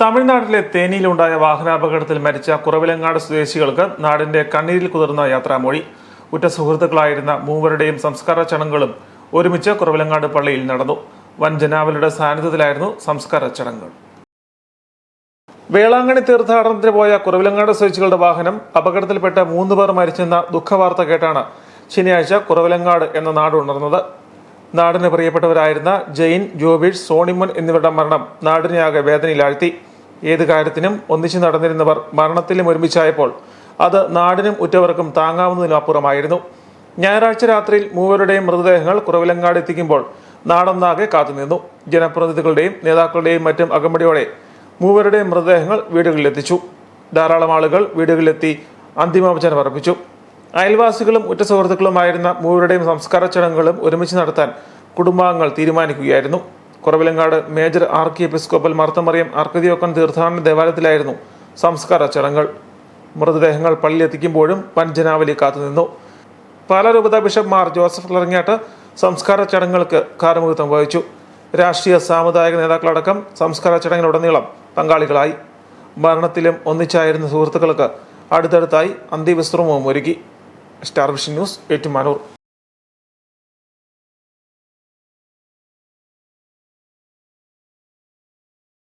തമിഴ്നാട്ടിലെ തേനിയിലുണ്ടായ വാഹനാപകടത്തിൽ മരിച്ച കുറവിലങ്ങാട് സ്വദേശികൾക്ക് നാടിന്റെ കണ്ണീരിൽ കുതിർന്ന യാത്രാമൊഴി. ഉറ്റ സുഹൃത്തുക്കളായിരുന്ന മൂവരുടെയും സംസ്കാര ചടങ്ങുകളും ഒരുമിച്ച് കുറവിലങ്ങാട് പള്ളിയിൽ നടന്നു. വൻ ജനാവലിയുടെ സാന്നിധ്യത്തിലായിരുന്നു സംസ്കാര ചടങ്ങുകൾ. വേളാങ്കണി തീർത്ഥാടനത്തിന് പോയ കുറവിലങ്ങാട് സ്വദേശികളുടെ വാഹനം അപകടത്തിൽപ്പെട്ട മൂന്ന് പേർ മരിച്ചെന്ന ദുഃഖവാർത്ത കേട്ടാണ് ശനിയാഴ്ച കുറവിലങ്ങാട് എന്ന നാട് ഉണർന്നത്. നാടിന് പ്രിയപ്പെട്ടവരായിരുന്ന ജെയിൻ ജോബിഷ് സോണിമൻ എന്നിവരുടെ മരണം നാടിനെയാകെ വേദനയിലാഴ്ത്തി. ഏത് കാര്യത്തിനും ഒന്നിച്ചു നടന്നിരുന്നവർ മരണത്തിലും ഒരുമിച്ചായപ്പോൾ അത് നാടിനും ഉറ്റവർക്കും താങ്ങാവുന്നതിനും അപ്പുറമായിരുന്നു. ഞായറാഴ്ച രാത്രിയിൽ മൂവരുടെയും മൃതദേഹങ്ങൾ കുറവിലങ്ങാട് എത്തിക്കുമ്പോൾ നാടൊന്നാകെ കാത്തുനിന്നു. ജനപ്രതിനിധികളുടെയും നേതാക്കളുടെയും മറ്റും അകമ്പടിയോടെ മൂവരുടെയും മൃതദേഹങ്ങൾ വീടുകളിലെത്തിച്ചു. ധാരാളം ആളുകൾ വീടുകളിലെത്തി അന്തിമോപചാരം അർപ്പിച്ചു. അയൽവാസികളും ഉറ്റ സുഹൃത്തുക്കളുമായിരുന്ന മൂവരുടെയും സംസ്കാര ചടങ്ങുകളും ഒരുമിച്ച് നടത്താൻ കുടുംബാംഗങ്ങൾ തീരുമാനിക്കുകയായിരുന്നു. Kuravilangad major archiepiscopal Marth Mariam ആർക്കതിയോക്കൻ തീർത്ഥാടന ദേവാലയത്തിലായിരുന്നു സംസ്കാര ചടങ്ങുകൾ. മൃതദേഹങ്ങൾ പള്ളിയിലെത്തിക്കുമ്പോഴും വൻ ജനാവലി കാത്തുനിന്നു പാലാരൂപത ബിഷപ്പ് മാർ ജോസഫ് ലറങ്ങാട്ട് സംസ്കാര ചടങ്ങുകൾക്ക് കാർമുഖത്വം വഹിച്ചു. രാഷ്ട്രീയ സാമുദായിക നേതാക്കളടക്കം സംസ്കാര ചടങ്ങിലുടനീളം പങ്കാളികളായി. മരണത്തിലും ഒന്നിച്ചായിരുന്ന സുഹൃത്തുക്കൾക്ക് അടുത്തടുത്തായി അന്ത്യവിശ്രമവും ഒരുക്കി. Star vision news Ettumanoor.